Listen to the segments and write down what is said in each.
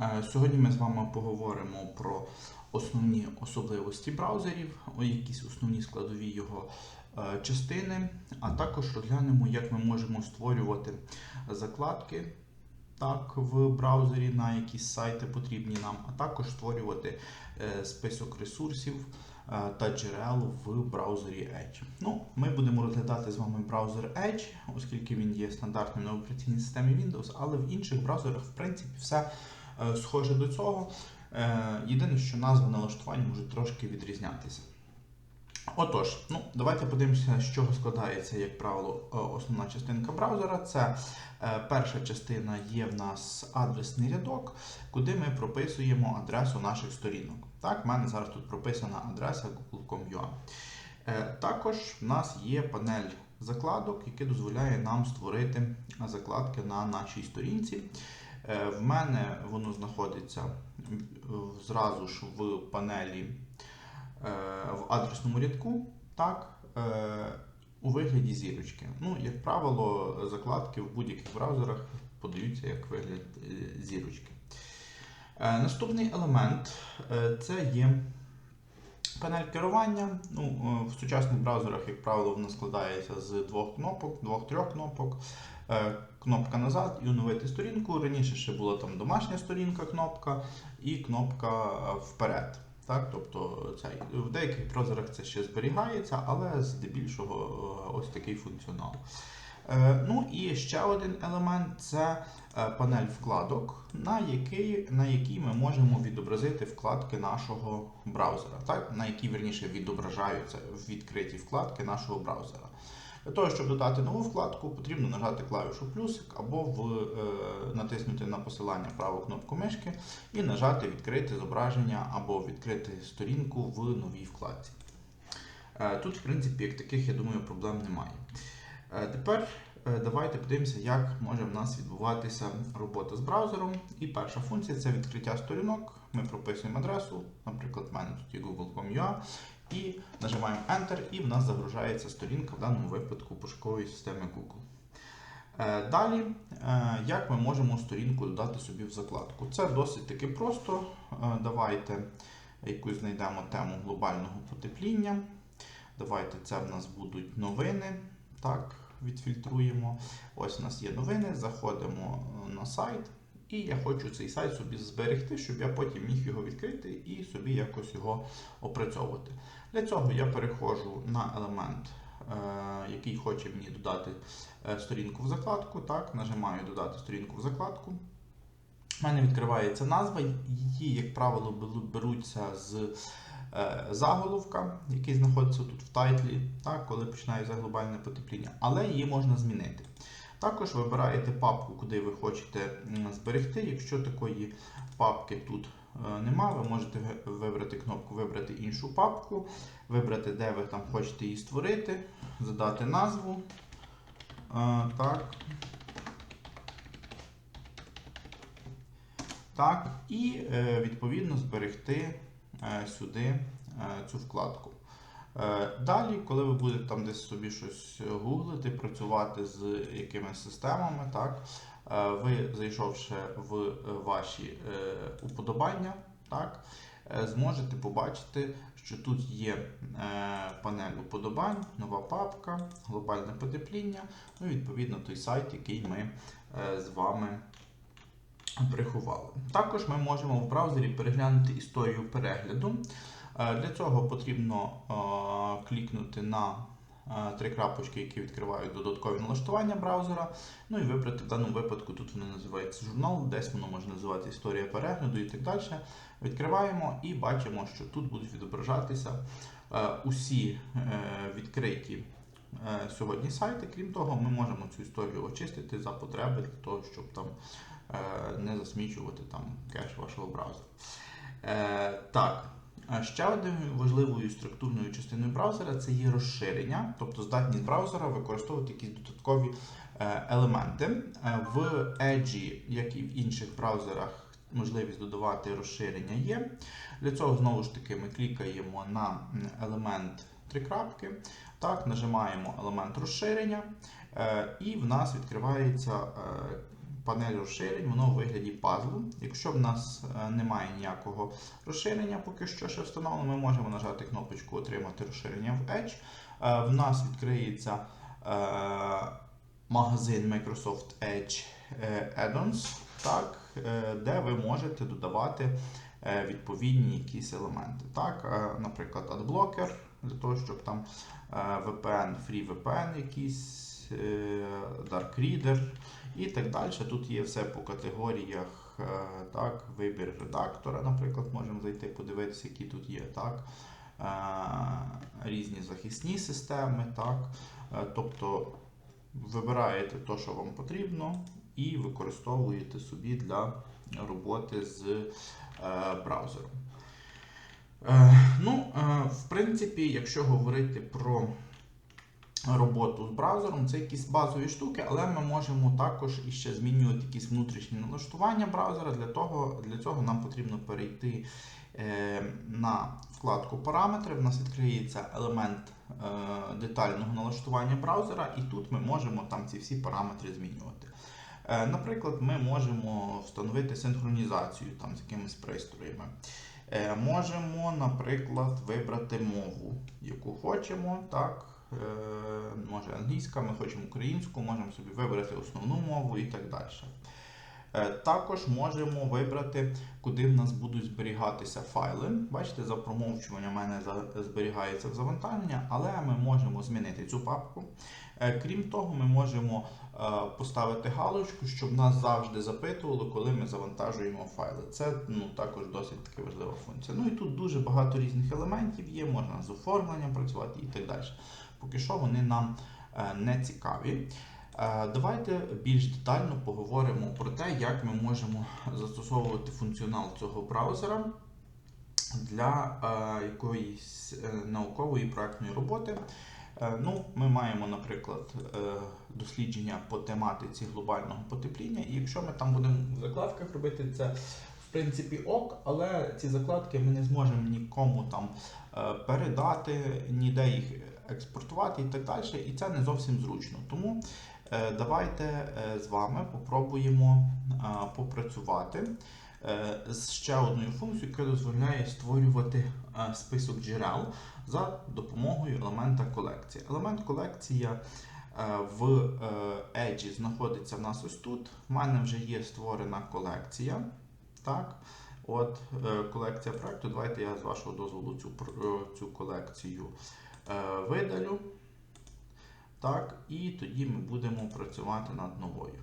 Е, Сьогодні ми з вами поговоримо про основні особливості браузерів, якісь основні складові його е, частини, а також розглянемо, як ми можемо створювати закладки так, в браузері, на якісь сайти потрібні нам, а також створювати е, список ресурсів та джерел в браузері Edge. Ну, ми будемо розглядати з вами браузер Edge, оскільки він є стандартним на операційній системі Windows, але в інших браузерах, в принципі, все схоже до цього. Е, Єдине, що назва налаштування може трошки відрізнятися. Отож, ну, давайте подивимося, з чого складається, як правило, е, основна частинка браузера. Це е, перша частина є в нас адресний рядок, куди ми прописуємо адресу наших сторінок. Так, в мене зараз тут прописана адреса google.com.ua. Е, Також в нас є панель закладок, яка дозволяє нам створити закладки на нашій сторінці. Е, В мене воно знаходиться зразу ж в панелі е, в адресному рядку, так, е, у вигляді зірочки. Ну, як правило, закладки в будь-яких браузерах подаються як вигляд зірочки. Наступний елемент це є панель керування. Ну, в сучасних браузерах, як правило, вона складається з двох кнопок, двох-трьох кнопок. Кнопка назад і оновити сторінку. Раніше ще була там домашня сторінка кнопка і кнопка е, вперед. Так, тобто цей, в деяких браузерах це ще зберігається, але здебільшого е, ось такий функціонал. Е, Ну і ще один елемент це е, панель вкладок, на який, на якій ми можемо відобразити вкладки нашого браузера, так? на які верніше відображаються відкриті вкладки нашого браузера. Для того, щоб додати нову вкладку, потрібно нажати клавішу плюсик або в, е, натиснути на посилання праву кнопку мишки і нажати відкрити зображення або відкрити сторінку в новій вкладці. Е, Тут, в принципі, як таких, я думаю, проблем немає. Е, Тепер е, давайте подивимося, як може в нас відбуватися робота з браузером. І перша функція це відкриття сторінок. Ми прописуємо адресу, наприклад, в мене тут є google.com.ua, і нажимаємо Enter, і в нас загружається сторінка, в даному випадку пошукової системи Google. Е, Далі, е, як ми можемо сторінку додати собі в закладку? Це досить таки просто. Е, Давайте якусь знайдемо тему глобального потепління. Давайте це в нас будуть новини. Так, відфільтруємо. Ось у нас є новини, заходимо на сайт. І я хочу цей сайт собі зберегти, щоб я потім міг його відкрити і собі якось його опрацьовувати. Для цього я переходжу на елемент, е, який хоче мені додати е, сторінку в закладку. Так, нажимаю додати сторінку в закладку. У мене відкривається назва, її, як правило, беруться з е, заголовка, який знаходиться тут в тайтлі, так, коли починається глобальне потепління, але її можна змінити. Також вибираєте папку, куди ви хочете зберегти. Якщо такої папки тут е, нема, ви можете вибрати кнопку Вибрати іншу папку, вибрати, де ви там хочете її створити, задати назву. Е, Так. Так, і е, відповідно зберегти сюди цю вкладку. Е, Далі, коли ви будете там десь собі щось гуглити, працювати з якимись системами, так, е, ви зайшовши в ваші е, уподобання, так, зможете побачити, що тут є панель уподобань, нова папка, глобальне потепління, ну і відповідно той сайт, який ми з вами приховали. Також ми можемо в браузері переглянути історію перегляду. Е, Для цього потрібно е, клікнути на е, три крапочки, які відкривають додаткові налаштування браузера. Ну і вибрати в даному випадку, тут воно називається журнал, десь воно може називати історія перегляду і так далі. Відкриваємо і бачимо, що тут будуть відображатися усі відкриті сьогодні сайти. Крім того, ми можемо цю історію очистити за потреби для того, щоб там не засмічувати там кеш вашого браузера. Так. Ще одною важливою структурною частиною браузера це є розширення, тобто здатність браузера використовувати якісь додаткові е, елементи. Е, В Edge, як і в інших браузерах, можливість додавати розширення є. Для цього знову ж таки ми клікаємо на елемент три крапки, так, нажимаємо елемент розширення, е, і в нас відкривається панель розширень, воно у вигляді пазлу. Якщо в нас е, немає ніякого розширення, поки що ще встановлено, ми можемо нажати кнопочку Отримати розширення в Edge. Е, В нас відкриється е, магазин Microsoft Edge Add-ons, так, де ви можете додавати відповідні якісь елементи. Так, наприклад, AdBlocker, для того, щоб там VPN, FreeVPN якийсь, Dark Reader і так далі. Тут є все по категоріях, е, так, вибір редактора, наприклад, можемо зайти, подивитися, які тут є. так. Е, Різні захисні системи, так. Е, Тобто вибираєте те, що вам потрібно, і використовуєте собі для роботи з браузером. Ну, в принципі, якщо говорити про роботу з браузером, це якісь базові штуки, але ми можемо також іще змінювати якісь внутрішні налаштування браузера. Для, того, для цього нам потрібно перейти е, на вкладку Параметри. В нас відкриється елемент е, детального налаштування браузера, і тут ми можемо там ці всі параметри змінювати. Е, Наприклад, ми можемо встановити синхронізацію там, з якимись пристроями. Можемо, наприклад, вибрати мову, яку хочемо. Так, може англійська, ми хочемо українську, можемо собі вибрати основну мову і так далі. Е, Також можемо вибрати, куди в нас будуть зберігатися файли. Бачите, за промовчування в мене зберігається в завантаження, але ми можемо змінити цю папку. Е, Крім того, ми можемо е, поставити галочку, щоб нас завжди запитували, коли ми завантажуємо файли. Це ну, також досить таки важлива функція. Ну і тут дуже багато різних елементів є, можна з оформленням працювати і так далі. Поки що вони нам е, не цікаві. Е, Давайте більш детально поговоримо про те, як ми можемо застосовувати функціонал цього браузера для е, якоїсь наукової проектної роботи. Ну, ми маємо, наприклад, дослідження по тематиці глобального потепління, і якщо ми там будемо в закладках робити це, в принципі, ок, але ці закладки ми не зможемо нікому там передати, ніде їх експортувати і так далі, і це не зовсім зручно. Тому е, давайте е, з вами попробуємо е, попрацювати з ще одною функцією, яка дозволяє створювати список джерел за допомогою елемента колекція. Елемент колекція в Edge знаходиться в нас ось тут. В мене вже є створена колекція. Так, от колекція проекту. Давайте я з вашого дозволу цю, цю колекцію видалю. Так, і тоді ми будемо працювати над новою.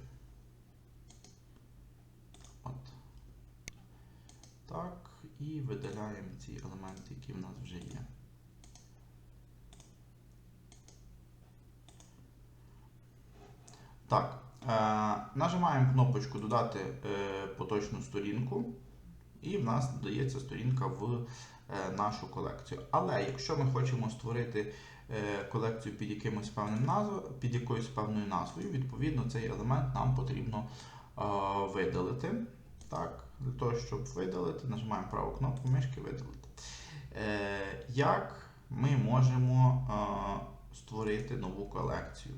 От. Так, і видаляємо ці елементи, які в нас вже є. Так, е, нажимаємо кнопочку Додати е, поточну сторінку, і в нас додається сторінка в е, нашу колекцію. Але якщо ми хочемо створити е, колекцію під, якимось певним назв... під якоюсь певною назвою, відповідно цей елемент нам потрібно е, видалити. Так, для того, щоб видалити, нажимаємо праву кнопку мишки видалити. Е, як ми можемо е, створити нову колекцію?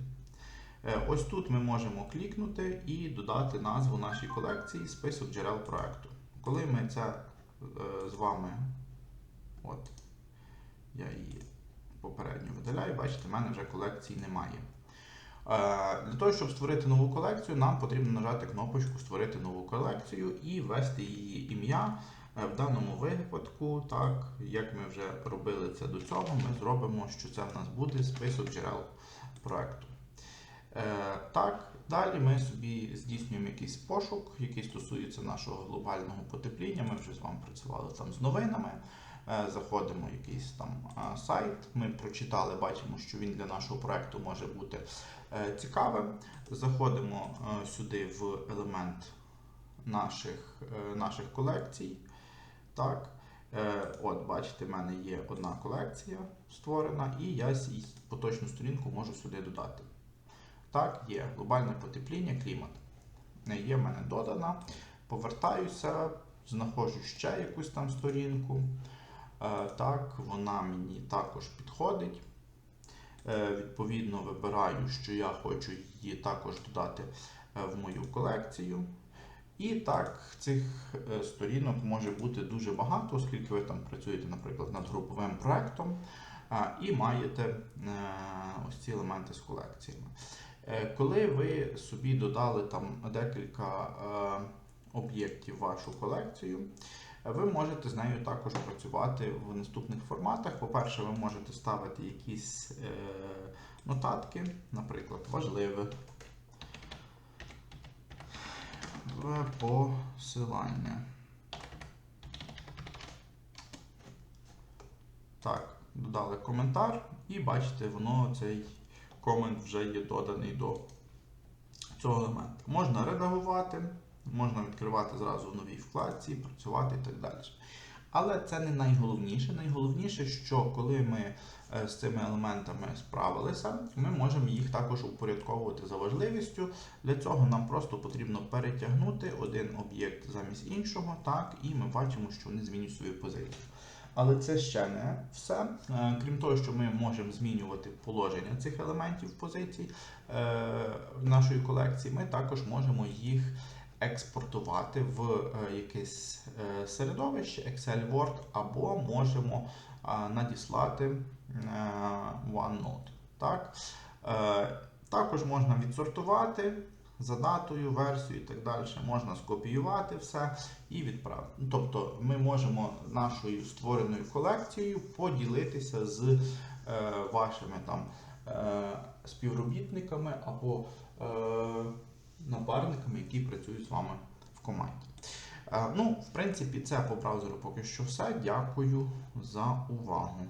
Е, Ось тут ми можемо клікнути і додати назву нашій колекції список джерел проекту. Коли ми це е, з вами, от, я її попередньо видаляю, бачите, в мене вже колекції немає. Е, Для того, щоб створити нову колекцію, нам потрібно нажати кнопочку Створити нову колекцію і ввести її ім'я. Е, В даному випадку, так, як ми вже робили це до цього, ми зробимо, що це в нас буде список джерел проекту. Е, Так, далі ми собі здійснюємо якийсь пошук, який стосується нашого глобального потепління. Ми вже з вами працювали там з новинами. Е, Заходимо в якийсь там сайт. Ми прочитали, бачимо, що він для нашого проекту може бути е, цікавим. Заходимо е, сюди в елемент наших, е, наших колекцій. Так. Е, От, бачите, в мене є одна колекція створена, і я поточну сторінку можу сюди додати. Так, є глобальне потепління, клімат. Є в мене додана. Повертаюся, знаходжу ще якусь там сторінку. Е, Так, вона мені також підходить. Е, Відповідно, вибираю, що я хочу її також додати е, в мою колекцію. І так, цих сторінок може бути дуже багато, оскільки ви там працюєте, наприклад, над груповим проектом і маєте ось ці елементи з колекціями. Коли ви собі додали там декілька об'єктів в вашу колекцію, ви можете з нею також працювати в наступних форматах. По-перше, ви можете ставити якісь е, нотатки, наприклад, важливе посилання. Так, додали коментар, і бачите, воно цей комент вже є доданий до цього елемента. Можна редагувати, можна відкривати зразу в новій вкладці, працювати і так далі. Але це не найголовніше. Найголовніше, що коли ми е, з цими елементами справилися, ми можемо їх також упорядковувати за важливістю. Для цього нам просто потрібно перетягнути один об'єкт замість іншого, так, і ми бачимо, що вони змінюють свою позицію. Але це ще не все. Е, Крім того, що ми можемо змінювати положення цих елементів позицій е, нашої колекції, ми також можемо їх експортувати в е, якесь е, середовище Excel Word, або можемо е, надіслати OneNote. Так? Також можна відсортувати за датою, версією і так далі. Можна скопіювати все і відправити. Ну, Тобто ми можемо нашою створеною колекцією поділитися з вашими там співробітниками або напарниками, які працюють з вами в команді. Е, ну, в принципі, це по браузеру поки що все. Дякую за увагу.